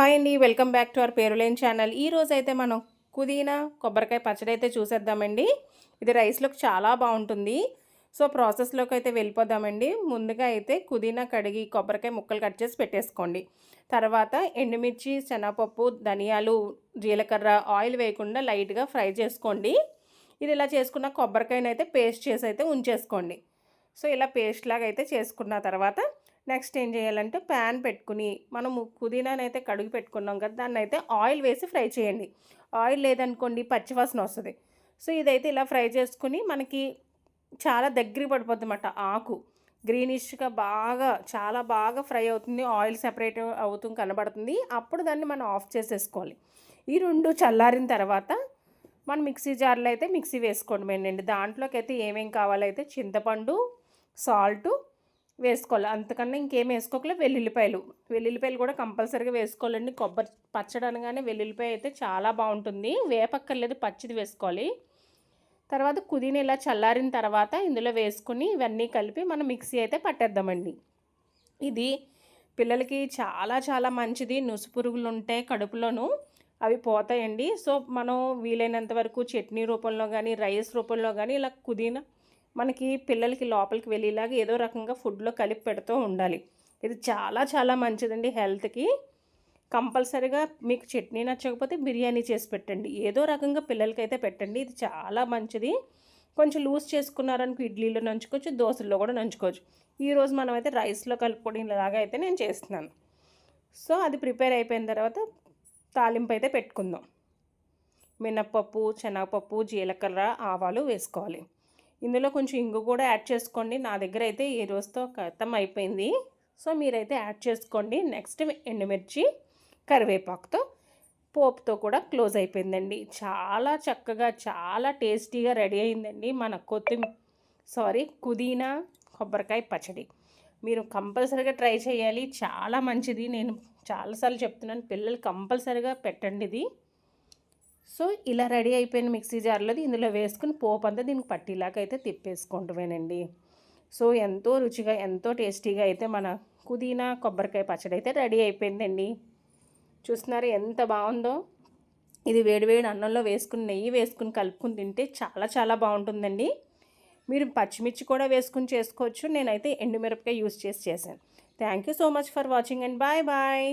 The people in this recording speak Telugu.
హాయ్ అండి వెల్కమ్ బ్యాక్ టు అవర్ పేరులేని ఛానల్. ఈ రోజు అయితే మనం పుదీనా కొబ్బరికాయ పచ్చడి అయితే చూసేద్దామండి. ఇది రైస్లోకి చాలా బాగుంటుంది. సో ప్రాసెస్లోకి అయితే వెళ్ళిపోదామండి. ముందుగా అయితే పుదీనా కడిగి కొబ్బరికాయ ముక్కలు కట్ చేసి పెట్టేసుకోండి. తర్వాత ఎండుమిర్చి శనగపప్పు ధనియాలు జీలకర్ర ఆయిల్ వేయకుండా లైట్గా ఫ్రై చేసుకోండి. ఇది ఇలా చేసుకున్న కొబ్బరికాయను అయితే పేస్ట్ చేసి అయితే ఉంచేసుకోండి. సో ఇలా పేస్ట్ లాగా అయితే చేసుకున్న తర్వాత నెక్స్ట్ ఏం చేయాలంటే ప్యాన్ పెట్టుకుని మనము పుదీనాని అయితే కడుగు పెట్టుకున్నాం కదా దాన్ని అయితే ఆయిల్ వేసి ఫ్రై చేయండి. ఆయిల్ లేదనుకోండి పచ్చివాసన వస్తుంది. సో ఇదైతే ఇలా ఫ్రై చేసుకుని మనకి చాలా దగ్గర పడిపోద్ది అన్నమాట ఆకు. గ్రీనిష్గా బాగా చాలా బాగా ఫ్రై అవుతుంది ఆయిల్ సెపరేట్ అవుతుంది కనబడుతుంది. అప్పుడు దాన్ని మనం ఆఫ్ చేసేసుకోవాలి. ఈ రెండు చల్లారిన తర్వాత మనం మిక్సీ జార్లో అయితే మిక్సీ వేసుకోవడమేనండి దాంట్లోకి అయితే ఏమేం కావాలైతే చింతపండు సాల్టు వేసుకోవాలి. అంతకన్నా ఇంకేం వేసుకోకలే వెల్లుల్లిపాయలు. వెల్లుల్లిపాయలు కూడా కంపల్సరీగా వేసుకోవాలండి. కొబ్బరి పచ్చడి అనగానే వెల్లుల్లిపాయ అయితే చాలా బాగుంటుంది. వేపక్కర్లేదు పచ్చిది వేసుకోవాలి. తర్వాత కుదిని ఇలా చల్లారిన తర్వాత ఇందులో వేసుకుని ఇవన్నీ కలిపి మనం మిక్సీ అయితే పట్టేద్దామండి. ఇది పిల్లలకి చాలా చాలా మంచిది. నుసు పురుగులు ఉంటాయి కడుపులోను అవి పోతాయండి. సో మనం వీలైనంత వరకు చట్నీ రూపంలో కానీ రైస్ రూపంలో కానీ ఇలా కుదిన మనకి పిల్లలకి లోపలికి వెళ్ళేలాగా ఏదో రకంగా ఫుడ్లో కలిపి పెడుతూ ఉండాలి. ఇది చాలా చాలా మంచిదండి హెల్త్కి. కంపల్సరిగా మీకు చట్నీ నచ్చకపోతే బిర్యానీ చేసి పెట్టండి. ఏదో రకంగా పిల్లలకైతే పెట్టండి. ఇది చాలా మంచిది. కొంచెం లూజ్ చేసుకున్నారనుకో ఇడ్లీలో నంచుకోవచ్చు దోశల్లో కూడా నంచుకోవచ్చు. ఈరోజు మనం అయితే రైస్లో కలుపుకోవడం ఇలాగా అయితే నేను చేస్తున్నాను. సో అది ప్రిపేర్ అయిపోయిన తర్వాత తాలింపు అయితే పెట్టుకుందాం. మినప్పప్పు శనగపప్పు జీలకర్ర ఆవాలు వేసుకోవాలి. ఇందులో కొంచెం ఇంగు కూడా యాడ్ చేసుకోండి. నా దగ్గర అయితే ఈ రోజుతో ఖతం అయిపోయింది. సో మీరైతే యాడ్ చేసుకోండి. నెక్స్ట్ ఎండుమిర్చి కరివేపాకుతో పోపుతో కూడా క్లోజ్ అయిపోయిందండి. చాలా చక్కగా చాలా టేస్టీగా రెడీ అయిందండి మన కొత్తిమీర సారీ పుదీనా కొబ్బరికాయ పచ్చడి. మీరు కంపల్సరీగా ట్రై చేయాలి. చాలా మంచిది. నేను చాలాసార్లు చెప్తున్నాను పిల్లలు కంపల్సరీగా పెట్టండి ఇది సో ఇలా రెడీ అయిపోయిన మిక్సీ జార్లోది ఇందులో వేసుకుని పోపు అంతా దీనికి పట్టిలాగా అయితే తిప్పేసుకుంటామేనండి సో ఎంతో రుచిగా ఎంతో టేస్టీగా అయితే మన పుదీనా కొబ్బరికాయ పచ్చడి అయితే రెడీ అయిపోయిందండి. చూస్తున్నారు ఎంత బాగుందో. ఇది వేడివేడి అన్నంలో వేసుకుని నెయ్యి వేసుకుని కలుపుకుని తింటే చాలా చాలా బాగుంటుందండి. మీరు పచ్చిమిర్చి కూడా వేసుకుని చేసుకోవచ్చు. నేనైతే ఎండుమిరపకాయ యూస్ చేసి చేశాను. Thank you so much for watching and bye bye.